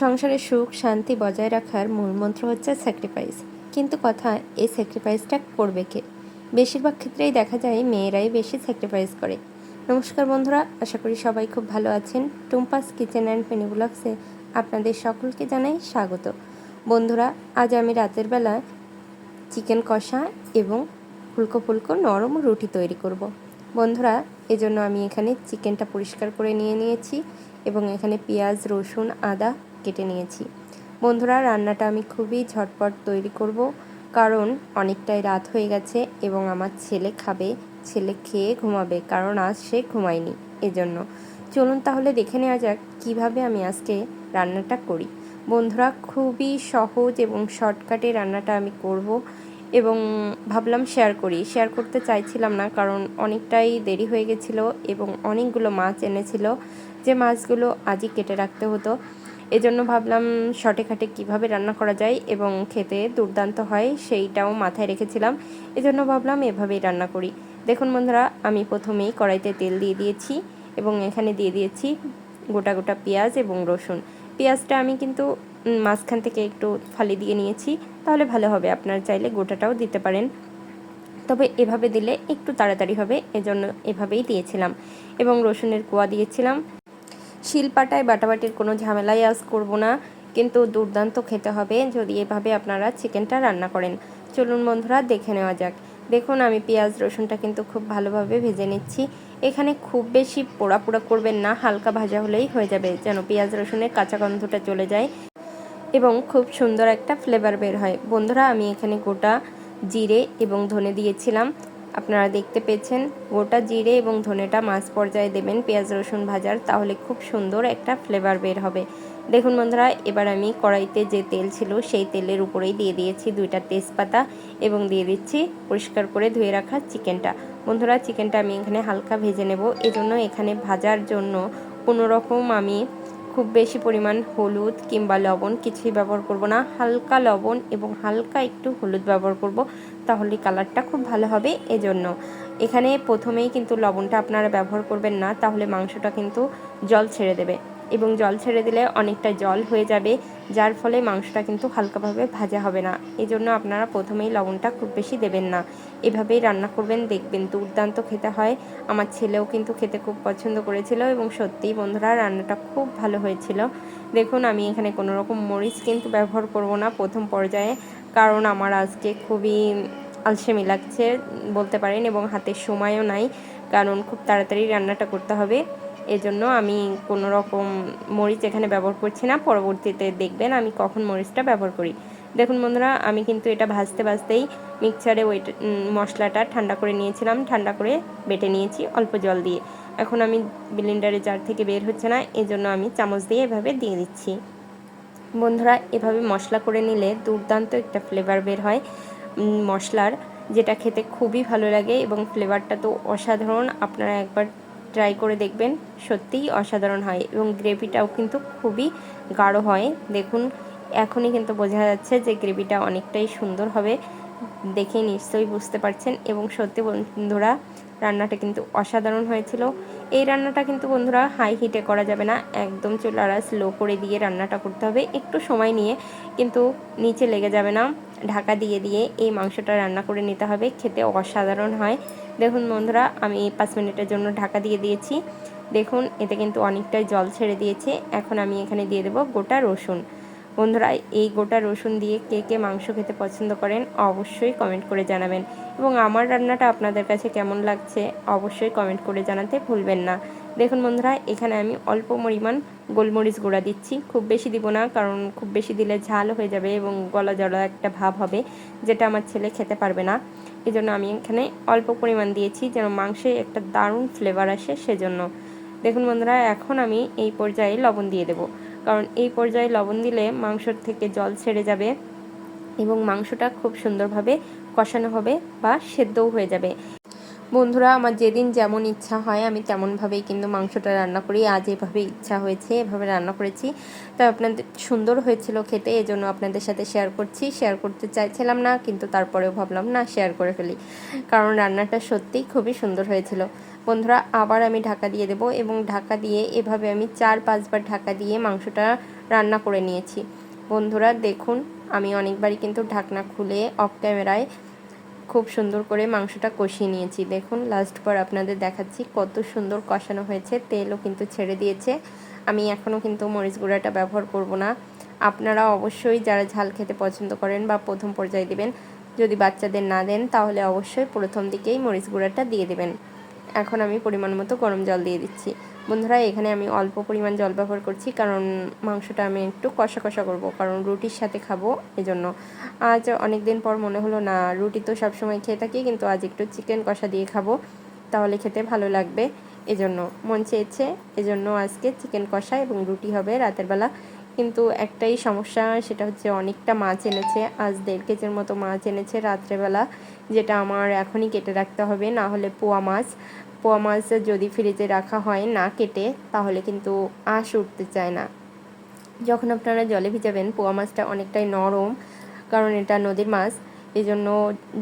সংসারে সুখ, শান্তি বজায় রাখার মূল মন্ত্র হচ্ছে স্যাক্রিফাইস কিন্তু কথা, এই স্যাক্রিফাইসটা করবে কে? বেশিরভাগ ক্ষেত্রেই দেখা যায় মেয়েরাই বেশি স্যাক্রিফাইস করে। নমস্কার বন্ধুরা, আশা করি সবাই খুব ভালো আছেন। টুম্পাস কিচেন অ্যান্ড পেনিগুলাক্সে আপনাদের সকলকে জানাই স্বাগত। বন্ধুরা, আজ আমি রাতের বেলা চিকেন কষা এবং ফুলকো ফুলকো নরম রুটি তৈরি করব। বন্ধুরা, এজন্য আমি এখানে চিকেনটা পরিষ্কার করে নিয়ে নিয়েছি এবং এখানে পেঁয়াজ, রসুন, আদা কেটে নিয়েছি। বন্ধুরা, রান্নাটা আমি খুবই ঝটপট তৈরি করব, কারণ অনেকটাই রাত হয়ে গেছে এবং আমার ছেলে খাবে, ছেলে খেয়ে ঘুমাবে, কারণ আজ সে ঘুমায়নি এজন্য। চলুন তাহলে দেখে নেওয়া যাক কীভাবে আমি আজকে রান্নাটা করি। বন্ধুরা, খুবই সহজ এবং শর্টকাটে রান্নাটা আমি করব এবং ভাবলাম শেয়ার করি। শেয়ার করতে চাইছিলাম না, কারণ অনেকটাই দেরি হয়ে গেছিল এবং অনেকগুলো মাছ এনেছিল। যে মাছগুলো আজই কেটে রাখতে হতো এজন্য ভাবলাম শর্টে খাটে কীভাবে রান্না করা যায় এবং খেতে দুর্দান্ত হয় সেইটাও মাথায় রেখেছিলাম। এজন্য ভাবলাম এভাবেই রান্না করি। দেখুন বন্ধুরা, আমি প্রথমেই কড়াইতে তেল দিয়ে দিয়েছি এবং এখানে দিয়ে দিয়েছি গোটা গোটা পেঁয়াজ এবং রসুন। পেঁয়াজটা আমি কিন্তু মাঝখান থেকে একটু ফালি দিয়ে নিয়েছি, তাহলে ভালো হবে। আপনারা চাইলে গোটাটাও দিতে পারেন। তবে এভাবে দিলে একটু তাড়াতাড়ি হবে, এজন্য এভাবেই দিয়েছিলাম। এবং রসুনের কোয়া দিয়েছিলাম। শিলপাটায় বাটাবাটির কোনো ঝামেলাই আজ করব না, কিন্তু দুর্দান্ত খেতে হবে যদি এভাবে আপনারা চিকেনটা রান্না করেন। চলুন বন্ধুরা, দেখে নেওয়া যাক। দেখুন, আমি পেঁয়াজ, রসুনটা কিন্তু খুব ভালোভাবে ভেজে নিচ্ছি। এখানে খুব বেশি পোড়া পোড়া করবেন না, হালকা ভাজা হলেই হয়ে যাবে, যেন পেঁয়াজ, রসুনের কাঁচা গন্ধটা চলে যায় এবং খুব সুন্দর একটা ফ্লেভার বের হয়। বন্ধুরা, আমি এখানে গোটা জিরে এবং ধনে দিয়েছিলাম। আপনারা দেখতে পেয়েছেন, গোটা জিরে এবং ধনেটা মাছ পর্যায়ে দেবেন পেঁয়াজ, রসুন ভাজার, তাহলে খুব সুন্দর একটা ফ্লেভার বের হবে। দেখুন বন্ধুরা, এবার আমি কড়াইতে যে তেল ছিল সেই তেলের উপরেই দিয়ে দিয়েছি দুইটা তেজপাতা এবং দিয়ে দিচ্ছি পরিষ্কার করে ধুয়ে রাখা চিকেনটা। বন্ধুরা, চিকেনটা আমি এখানে হালকা ভেজে নেব। এজন্য এখানে ভাজার জন্য কোনো রকম আমি খুব বেশি পরিমাণ হলুদ কিংবা লবণ কিছুই ব্যবহার করব না। হালকা লবণ এবং হালকা একটু হলুদ ব্যবহার করব, তাহলে কালারটা খুব ভালো হবে এজন্য। এখানে প্রথমেই কিন্তু লবণটা আপনারা ব্যবহার করবেন না, তাহলে মাংসটা কিন্তু জল ছেড়ে দেবে। এবং জল ছেড়ে দিলে অনেকটা জল হয়ে যাবে, যার ফলে মাংসটা কিন্তু হালকাভাবে ভাজা হবে না। এই জন্য আপনারা প্রথমেই লবণটা খুব বেশি দেবেন না। এভাবেই রান্না করবেন, দেখবেন দুর্দান্ত খেতে হয়। আমার ছেলেও কিন্তু খেতে খুব পছন্দ করেছিল এবং সত্যিই বন্ধুরা, রান্নাটা খুব ভালো হয়েছিল। দেখুন, আমি এখানে কোনো রকম মরিচ কিন্তু ব্যবহার করব না প্রথম পর্যায়ে, কারণ আমার আজকে খুবই আলসেমি লাগছে বলতে পারেন এবং হাতে সময়ও নাই, কারণ খুব তাড়াতাড়ি রান্নাটা করতে হবে। এজন্য আমি কোনো রকম মরিচ এখানে ব্যবহার করছি না। পরবর্তীতে দেখবেন আমি কখন মরিচটা ব্যবহার করি। দেখুন বন্ধুরা, আমি কিন্তু এটা ভাজতে ভাজতেই মিক্সচারে ওই মশলাটা ঠান্ডা করে নিয়েছিলাম। ঠান্ডা করে বেটে নিয়েছি অল্প জল দিয়ে। এখন আমি ব্লেন্ডারে জার থেকে বের হচ্ছে না, এজন্য আমি চামচ দিয়ে এভাবে দিয়ে দিচ্ছি। বন্ধুরা, এভাবে মশলা করে নিলে দুর্দান্ত একটা ফ্লেভার বের হয়। মশলার, যেটা খেতে খুবই ভালো লাগে এবং ফ্লেভারটা তো অসাধারণ। আপনারা একবার ট্রাই করে দেখবেন, সত্যিই অসাধারণ হয় এবং গ্রেভিটাও কিন্তু খুবই গাঢ় হয়। দেখুন, এখনই কিন্তু বোঝা যাচ্ছে যে গ্রেভিটা অনেকটাই সুন্দর হবে। দেখে নিশ্চয়ই বুঝতে পারছেন এবং সত্যি বন্ধুরা, রান্নাটা কিন্তু অসাধারণ হয়েছিল। এই রান্নাটা কিন্তু বন্ধুরা হাই হিটে করা যাবে না। একদম চুলারা স্লো করে দিয়ে রান্নাটা করতে হবে। একটু সময় নিয়ে কিন্তু নিচে লেগে যাবে না। ঢাকা দিয়ে দিয়ে এই মাংসটা রান্না করে নিতে হবে। খেতে অসাধারণ হয়। দেখুন বন্ধুরা, আমি পাঁচ মিনিটের জন্য ঢাকা দিয়ে দিয়েছি। দেখুন, এতে কিন্তু অনেকটাই জল ছেড়ে দিয়েছে। এখন আমি এখানে দিয়ে দেবো গোটা রসুন। বন্ধুরা, এই গোটা রসুন দিয়ে কে কে মাংস খেতে পছন্দ করেন অবশ্যই কমেন্ট করে জানাবেন। এবং আমার রান্নাটা আপনাদের কাছে কেমন লাগছে অবশ্যই কমেন্ট করে জানাতে ভুলবেন না। দেখুন বন্ধুরা, এখানে আমি অল্প পরিমাণ গোলমরিচ গুঁড়া দিচ্ছি। খুব বেশি দিব না, কারণ খুব বেশি দিলে ঝাল হয়ে যাবে এবং গলা জলা একটা ভাব হবে, যেটা আমার ছেলে খেতে পারবে না। এই জন্য আমি এখানে অল্প পরিমাণ দিয়েছি, যেন মাংসে একটা দারুণ ফ্লেভার আসে সেজন্য। দেখুন বন্ধুরা, এখন আমি এই পর্যায়ে লবণ দিয়ে দেবো। কারণ এই পর্যায়ে লবণ দিলে মাংসর থেকে জল ছেড়ে যাবে এবং মাংসটা খুব সুন্দরভাবে কষানো হবে বা সেদ্ধও হয়ে যাবে। বন্ধুরা, আমার যেদিন যেমন ইচ্ছা হয়, আমি তেমনভাবেই কিন্তু মাংসটা রান্না করি। আজ এভাবে ইচ্ছা হয়েছে, এভাবে রান্না করেছি। তো আপনাদের, সুন্দর হয়েছিল খেতে, এজন্য আপনাদের সাথে শেয়ার করছি। শেয়ার করতে চাইছিলাম না, কিন্তু তারপরেও ভাবলাম, না শেয়ার করে ফেলি। কারণ রান্নাটা সত্যিই খুবই সুন্দর হয়েছিল। বন্ধুরা, আবার আমি ঢাকা দিয়ে দেব এবং ঢাকা দিয়ে এভাবে আমি চার পাঁচবার ঢাকা দিয়ে মাংসটা রান্না করে নিয়েছি। বন্ধুরা, দেখুন, আমি অনেকবারই কিন্তু ঢাকনা খুলে অফ ক্যামেরায় খুব সুন্দর করে মাংসটা কষিয়ে নিয়েছি। দেখুন লাস্ট পর আপনাদের দেখাচ্ছি কত সুন্দর কষানো হয়েছে, তেলও কিন্তু ছেড়ে দিয়েছে। আমি এখনও কিন্তু মরিচ গুঁড়াটা ব্যবহার করব না। আপনারা অবশ্যই যারা ঝাল খেতে পছন্দ করেন বা প্রথম পর্যায়ে দিবেন, যদি বাচ্চাদের না দেন, তাহলে অবশ্যই প্রথম দিকেই মরিচ গুঁড়াটা দিয়ে দেবেন। এখন আমি পরিমাণ মতো গরম জল দিয়ে দিচ্ছি। বন্ধুরা, এখানে আমি অল্প পরিমাণ জল ব্যবহার করছি, কারণ মাংসটা আমি একটু কষা কষা করব, কারণ রুটির সাথে খাব এজন্য। আজ অনেক দিন পর মনে হলো, না, রুটি তো সবসময় খেয়ে থাকি, কিন্তু আজ একটু চিকেন কষা দিয়ে খাব, তাহলে খেতে ভালো লাগবে এজন্য। মন চেয়েছে, এজন্য আজকে চিকেন কষা এবং রুটি হবে রাতের বেলা। কিন্তু একটাই সমস্যা, সেটা হচ্ছে অনেকটা মাছ এনেছে, আজ দেড় কেজির মতো মাছ এনেছে রাত্রেবেলা, যেটা আমার এখনই কেটে রাখতে হবে, না হলে পোয়া মাছ। পোয়া মাছ যদি ফ্রিজে রাখা হয় না কেটে, তাহলে কিন্তু আঁশ উঠতে চায় না। যখন আপনারা জলে ভিজাবেন, পোয়া মাছটা অনেকটাই নরম, কারণ এটা নদীর মাছ এই জন্য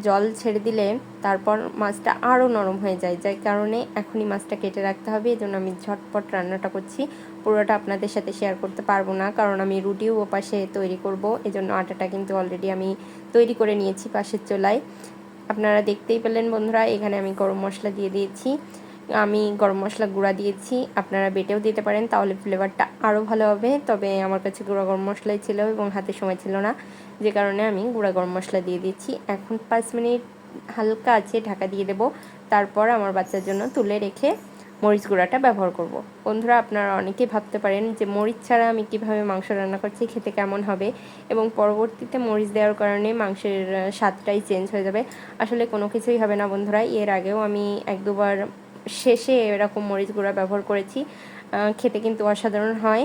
জল ছেড়ে দিলে তারপর মাছটা আরও নরম হয়ে যায়, যার কারণে এখনই মাছটা কেটে রাখতে হবে এই জন্য আমি ঝটপট রান্নাটা করছি। পুরোটা আপনাদের সাথে শেয়ার করতে পারব না, কারণ আমি রুটিও ও পাশে তৈরি করব, এজন্য আটাটা কিন্তু অলরেডি আমি তৈরি করে নিয়েছি পাশের চোলায়। আপনারা দেখতেই পেলেন বন্ধুরা, এখানে আমি গরম মশলা দিয়ে দিয়েছি, আমি গরম মশলা গুঁড়া দিয়েছি, আপনারা বেটেও দিতে পারেন, তাহলে ফ্লেভারটা আরও ভালো হবে, তবে আমার কাছে গুঁড়া গরম মশলাই ছিল এবং হাতে সময় ছিল না, যে কারণে আমি গুঁড়া গরম মশলা দিয়ে দিচ্ছি এখন পাঁচ মিনিট হালকা আছে ঢাকা দিয়ে দেব, তারপর আমার বাচ্চার জন্য তুলে রেখে মরিচ গুঁড়াটা ব্যবহার করব। বন্ধুরা, আপনারা অনেকেই ভাবতে পারেন যে মরিচ ছাড়া আমি কীভাবে মাংস রান্না করছি, খেতে কেমন হবে? এবং পরবর্তীতে মরিচ দেওয়ার কারণে মাংসের স্বাদটাই চেঞ্জ হয়ে যাবে। আসলে কোনো কিছুই হবে না বন্ধুরা। এর আগেও আমি এক দুবার শেষে এরকম মরিচ গুঁড়া ব্যবহার করেছি। খেতে কিন্তু অসাধারণ হয়।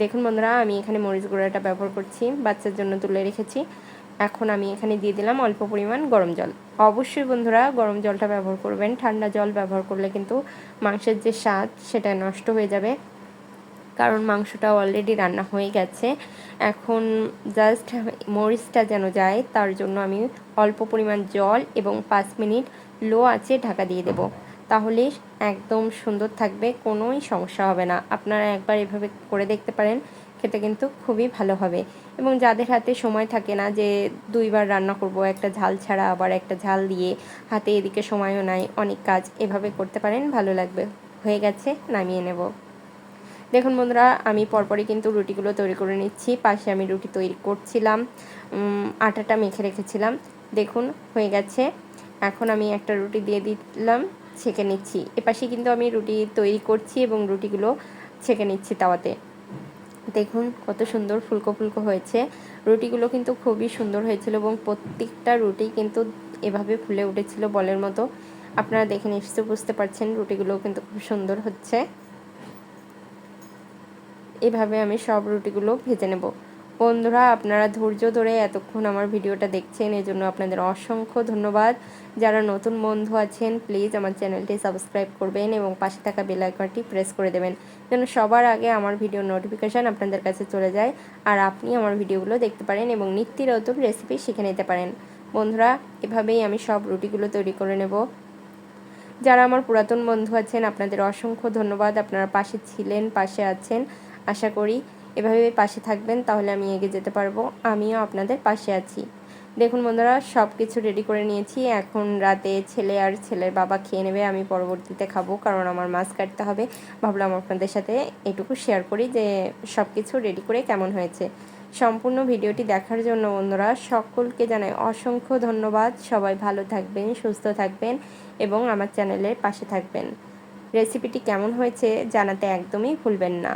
দেখুন বন্ধুরা, আমি এখানে মরিচ গুঁড়াটা ব্যবহার করছি, বাচ্চার জন্য তুলে রেখেছি। এখন আমি এখানে দিয়ে দিলাম অল্প পরিমাণ গরম জল। অবশ্যই বন্ধুরা গরম জলটা ব্যবহার করবেন। ঠান্ডা জল ব্যবহার করলে কিন্তু মাংসের যে স্বাদ, সেটা নষ্ট হয়ে যাবে। কারণ মাংসটা অলরেডি রান্না হয়ে গেছে। এখন জাস্ট মরিচটা যেন যায়, তার জন্য আমি অল্প পরিমাণ জল এবং পাঁচ মিনিট লো আছে ঢাকা দিয়ে দেব। তাহলে একদম সুন্দর থাকবে, কোনোই সমস্যা হবে না। আপনারা একবার এভাবে করে দেখতে পারেন। খেতে কিন্তু খুবই ভালো হবে। এবং যাদের হাতে সময় থাকে না যে দুইবার রান্না করব, একটা ঝাল ছাড়া আবার একটা ঝাল দিয়ে হাতে এদিকে সময়ও নাই, অনেক কাজ এভাবে করতে পারেন, ভালো লাগবে। হয়ে গেছে, নামিয়ে নেব। দেখুন বন্ধুরা, আমি পরপরই কিন্তু রুটিগুলো তৈরি করে নিচ্ছি। পাশে আমি রুটি তৈরি করছিলাম আটাটা মেখে রেখেছিলাম। দেখুন, হয়ে গেছে। এখন আমি একটা রুটি দিয়ে দিলাম, ছেঁকে নিচ্ছি। এপাশে কিন্তু আমি রুটি তৈরি করছি এবং রুটিগুলো ছেঁকে নিচ্ছি তাওয়াতে। দেখুন কত সুন্দর ফুলকো ফুলকো হয়েছে। রুটিগুলো কিন্তু খুবই সুন্দর হয়েছিল এবং প্রত্যেকটা রুটি কিন্তু এভাবে ফুলে উঠেছিল বলের মতো। আপনারা দেখে নিশ্চয় বুঝতে পারছেন রুটিগুলো কিন্তু খুব সুন্দর হচ্ছে। এভাবে আমি সব রুটিগুলো ভেজে নেব। বন্ধুরা, আপনারা ধৈর্য ধরে এতক্ষণ আমার ভিডিওটা দেখছেন এজন্য আপনাদের অসংখ্য ধন্যবাদ। যারা নতুন বন্ধু আছেন প্লিজ আমার চ্যানেলটি সাবস্ক্রাইব করবেন এবং পাশে থাকা বেল আইকনটি প্রেস করে দেবেন, যেন সবার আগে আমার ভিডিও নোটিফিকেশান আপনাদের কাছে চলে যায় আর আপনি আমার ভিডিওগুলো দেখতে পারেন এবং নিত্য নতুন রেসিপি শিখে নিতে পারেন। বন্ধুরা, এভাবেই আমি সব রুটিগুলো তৈরি করে নেব। যারা আমার পুরাতন বন্ধু আছেন, আপনাদের অসংখ্য ধন্যবাদ। আপনারা পাশে ছিলেন, পাশে আছেন, আশা করি এভাবে পাশে থাকবেন, তাহলে আমি এগিয়ে যেতে পারব। আমিও আপনাদের পাশে আছি। দেখুন বন্ধুরা সব কিছু রেডি করে নিয়েছি। এখন রাতে ছেলে আর ছেলের বাবা খেয়ে নেবে, আমি পরবর্তীতে খাব, কারণ আমার মাছ কাটতে হবে। ভাবলাম আপনাদের সাথে এটুকু শেয়ার করি যে সব কিছু রেডি করে কেমন হয়েছে। সম্পূর্ণ ভিডিওটি দেখার জন্য বন্ধুরা, সকলকে জানাই অসংখ্য ধন্যবাদ। সবাই ভালো থাকবেন, সুস্থ থাকবেন এবং আমার চ্যানেলের পাশে থাকবেন। রেসিপিটি কেমন হয়েছে জানাতে একদমই ভুলবেন না।